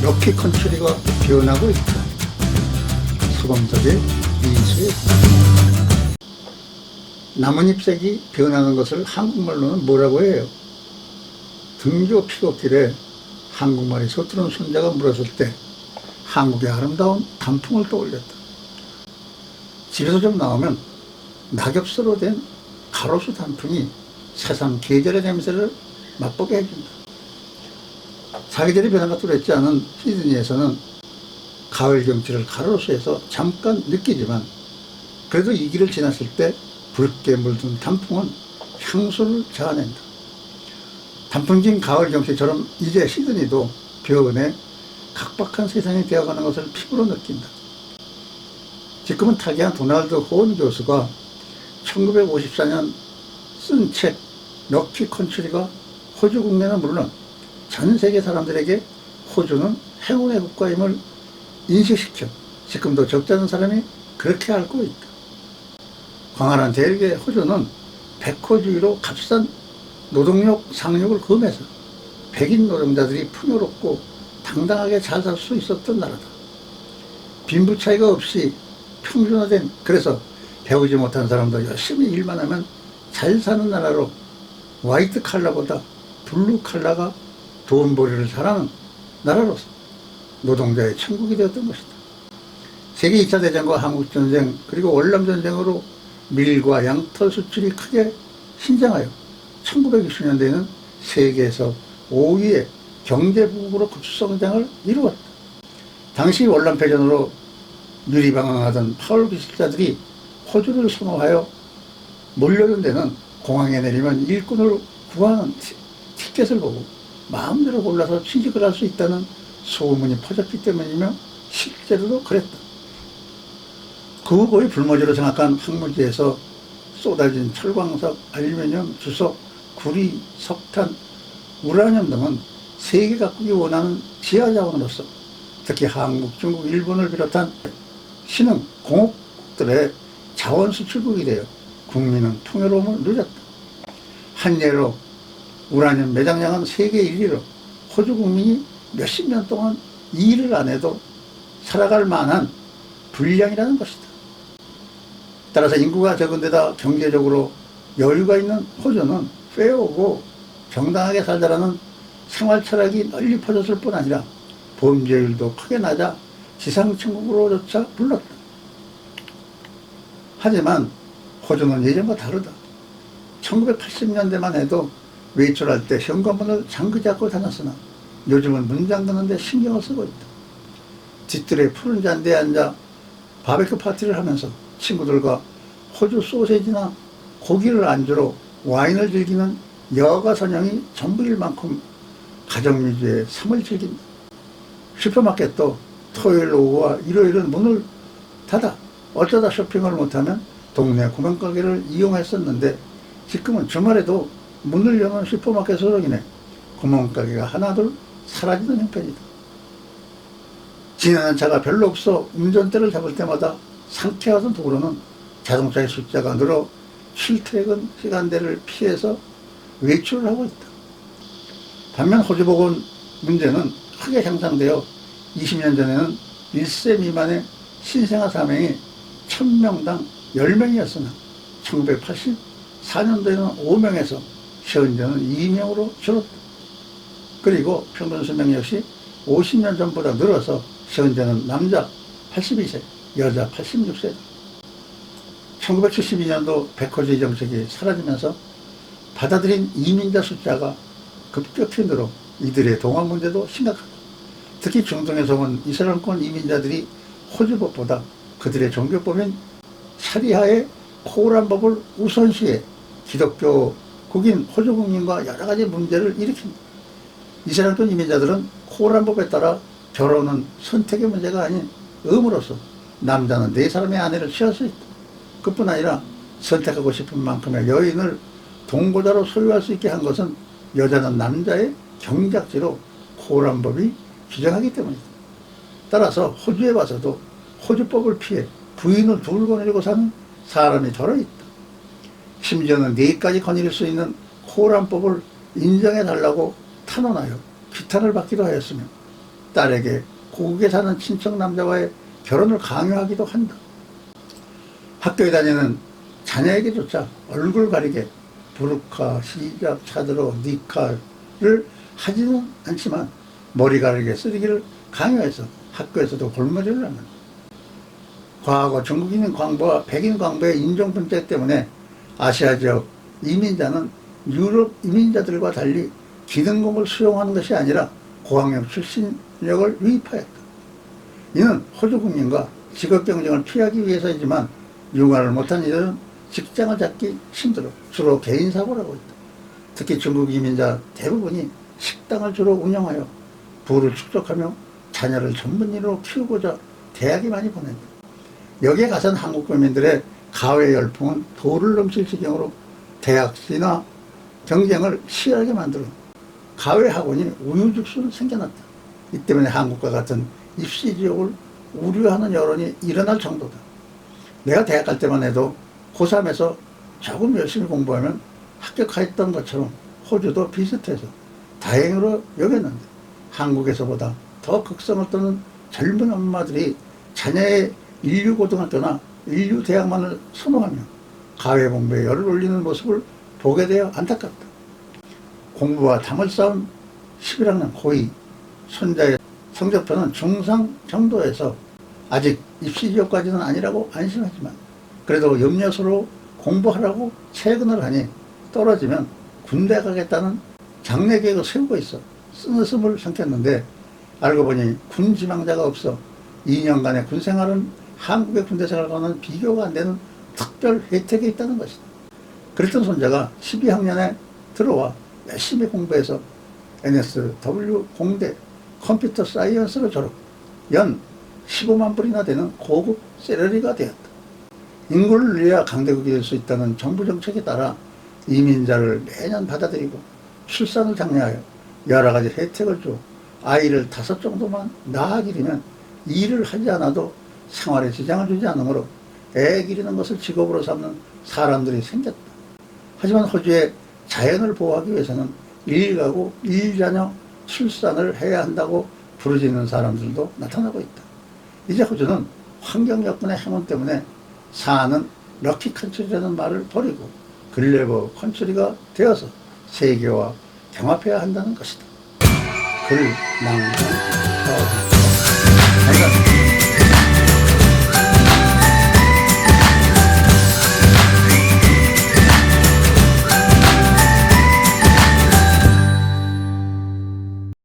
럭키 컨트리가 변하고 있다. 소방석의 이수의 나뭇잎색이 변하는 것을 한국말로는 뭐라고 해요? 등교 피곡길에 한국말이 서투른 손자가 물었을 때 한국의 아름다운 단풍을 떠올렸다. 집에서 좀 나오면 낙엽수로 된 가로수 단풍이 세상 계절의 냄새를 맛보게 해준다. 사계절이 변화가 뚜렷지 않은 시드니에서는 가을 경치를 가로수에서 잠깐 느끼지만 그래도 이 길을 지났을 때 붉게 물든 단풍은 향수를 자아낸다. 단풍진 가을 경치처럼 이제 시드니도 변해 각박한 세상이 되어가는 것을 피부로 느낀다. 지금은 타기한 도널드 호은 교수가 1954년 쓴 책 럭키 컨트리가 호주 국내는 물론 전 세계 사람들에게 호주는 행운의 국가임을 인식시켜 지금도 적지 않은 사람이 그렇게 알고 있다. 광활한 대륙의 호주는 백호주의로 값싼 노동력 상륙을 금해서 백인 노동자들이 풍요롭고 당당하게 잘 살 수 있었던 나라다. 빈부 차이가 없이 평준화된 그래서 배우지 못한 사람도 열심히 일만 하면 잘 사는 나라로 화이트 칼라보다 블루 칼라가 돈벌이를 잘하는 나라로서 노동자의 천국이 되었던 것이다. 세계 2차 대전과 한국전쟁 그리고 월남전쟁으로 밀과 양털 수출이 크게 신장하여 1960년대에는 세계에서 5위의 경제부국으로 급성장을 이루었다. 당시 월남패전으로 유리방황하던 파울 기술자들이 호주를 선호하여 몰려든 데는 공항에 내리면 일꾼을 구하는 티, 티켓을 보고 마음대로 골라서 취직을 할 수 있다는 소문이 퍼졌기 때문이며 실제로도 그랬다. 그후 거의 불모지로 생각한 황무지에서 쏟아진 철광석, 알루미늄, 주석, 구리, 석탄, 우라늄 등은 세계 각국이 원하는 지하 자원으로서 특히 한국, 중국, 일본을 비롯한 신흥 공업국들의 자원 수출국이 되어 국민은 풍요로움을 누렸다. 한 예로 우라늄 매장량은 세계 1위로 호주 국민이 몇십 년 동안 이 일을 안 해도 살아갈 만한 분량이라는 것이다. 따라서 인구가 적은 데다 경제적으로 여유가 있는 호주는 페어고 정당하게 살자라는 생활 철학이 널리 퍼졌을 뿐 아니라 범죄율도 크게 낮아 지상천국으로조차 불렀다. 하지만 호주는 예전과 다르다. 1980년대만 해도 외출할 때 현관문을 잠그 잡고 다녔으나 요즘은 문 잠그는데 신경을 쓰고 있다. 뒷뜰에 푸른 잔디에 앉아 바베큐 파티를 하면서 친구들과 호주 소세지나 고기를 안주로 와인을 즐기는 여가 선영이 전부일 만큼 가정 위주의 삶을 즐긴다. 슈퍼마켓도 토요일 오후와 일요일은 문을 닫아 어쩌다 쇼핑을 못하면 동네 구멍가게를 이용했었는데 지금은 주말에도 문을 여는 슈퍼마켓 소속이네 구멍가게가 하나둘 사라지는 형편이다. 지나는 차가 별로 없어 운전대를 잡을 때마다 상쾌하던 도로는 자동차의 숫자가 늘어 출퇴근 시간대를 피해서 외출을 하고 있다. 반면 호주복원 문제는 크게 향상되어 20년 전에는 1세 미만의 신생아 사명이 1000명당 10명이었으나 1984년도에는 5명에서 현재는 2명으로 줄었다. 그리고 평균 수명 역시 50년 전보다 늘어서 현재는 남자 82세, 여자 86세. 1972년도 백호주의 정책이 사라지면서 받아들인 이민자 숫자가 급격히 늘어 이들의 동학 문제도 심각하다. 특히 중동에서 온 이슬람권 이민자들이 호주법보다 그들의 종교법인 샤리하의 코란 법을 우선시해 기독교 국인 호주 국민과 여러 가지 문제를 일으킨다. 이스라엘권 이민자들은 코란법에 따라 결혼은 선택의 문제가 아닌 의무로서 남자는 네 사람의 아내를 취할 수 있다. 그뿐 아니라 선택하고 싶은 만큼의 여인을 동거자로 소유할 수 있게 한 것은 여자는 남자의 경작지로 코란법이 규정하기 때문이다. 따라서 호주에 와서도 호주법을 피해 부인을 둘 거느리고 사는 사람이 덜어 있다. 심지어는 네까지 거느릴 수 있는 코란법을 인정해 달라고 탄원하여 규탄을 받기도 하였으며 딸에게 고국에 사는 친척 남자와의 결혼을 강요하기도 한다. 학교에 다니는 자녀에게조차 얼굴 가리게 부르카, 히잡, 차드로, 니카를 하지는 않지만 머리 가리게 쓰리기를 강요해서 학교에서도 골머리를 하는 과거 중국인 광부와 백인 광부의 인종분제 때문에 아시아 지역 이민자는 유럽 이민자들과 달리 기능공을 수용하는 것이 아니라 고학력 출신력을 유입하였다. 이는 호주 국민과 직업 경쟁을 피하기 위해서이지만 융화를 못한 이들은 직장을 잡기 힘들어 주로 개인 사고라고 있다. 특히 중국 이민자 대부분이 식당을 주로 운영하여 부를 축적하며 자녀를 전문인으로 키우고자 대학에 많이 보낸다. 여기에 가선 한국 국민들의 가외 열풍은 도를 넘칠 지경으로 대학시나 경쟁을 치열하게 만들어 가외 학원이 우유죽순 생겨났다. 이 때문에 한국과 같은 입시 지역을 우려하는 여론이 일어날 정도다. 내가 대학 갈 때만 해도 고3에서 조금 열심히 공부하면 합격했던 것처럼 호주도 비슷해서 다행으로 여겼는데 한국에서보다 더 극성을 떠는 젊은 엄마들이 자녀의 인류고등학교나 인류 대학만을 선호하며 가외 공부에 열을 올리는 모습을 보게 되어 안타깝다. 공부와 담을 쌓은 11학년 고2 손자의 성적표는 중상 정도에서 아직 입시 지역까지는 아니라고 안심하지만 그래도 염려스로 공부하라고 채근을 하니 떨어지면 군대 가겠다는 장래 계획을 세우고 있어 쓰느스을 삼켰는데 알고 보니 군 지망자가 없어 2년간의 군 생활은 한국의 군대 생활과는 비교가 안 되는 특별 혜택이 있다는 것이다. 그랬던 손자가 12학년에 들어와 열심히 공부해서 NSW 공대 컴퓨터 사이언스를 졸업, 연 15만 불이나 되는 고급 세러리가 되었다. 인구를 늘려야 강대국이 될 수 있다는 정부 정책에 따라 이민자를 매년 받아들이고 출산을 장려하여 여러 가지 혜택을 줘 아이를 다섯 정도만 낳아 기르면 일을 하지 않아도 생활에 지장을 주지 않으므로 애 기르는 것을 직업으로 삼는 사람들이 생겼다. 하지만 호주의 자연을 보호하기 위해서는 일가구 일자녀 출산을 해야 한다고 부르짖는 사람들도 나타나고 있다. 이제 호주는 환경 여건의 행운 때문에 사는 럭키 컨트리라는 말을 버리고 글래버 컨트리가 되어서 세계와 경합해야 한다는 것이다. 글, 낭, 어,